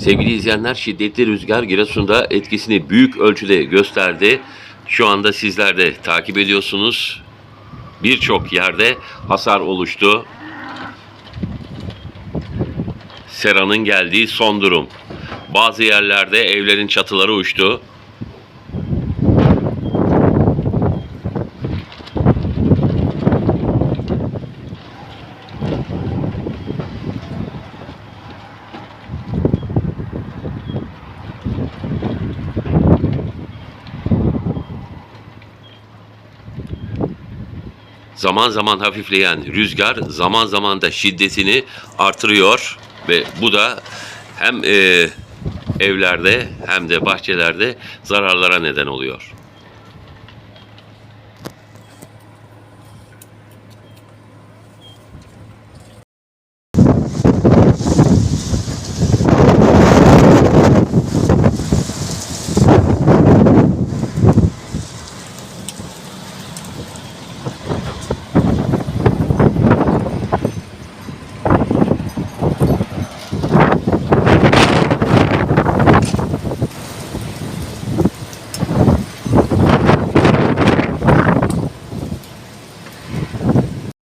Sevgili izleyenler şiddetli rüzgar Giresun'da etkisini büyük ölçüde gösterdi. Şu anda sizler de takip ediyorsunuz. Birçok yerde hasar oluştu. Sera'nın geldiği son durum. Bazı yerlerde evlerin çatıları uçtu. Zaman zaman hafifleyen rüzgar zaman zaman da şiddetini artırıyor ve bu da hem e, evlerde hem de bahçelerde zararlara neden oluyor.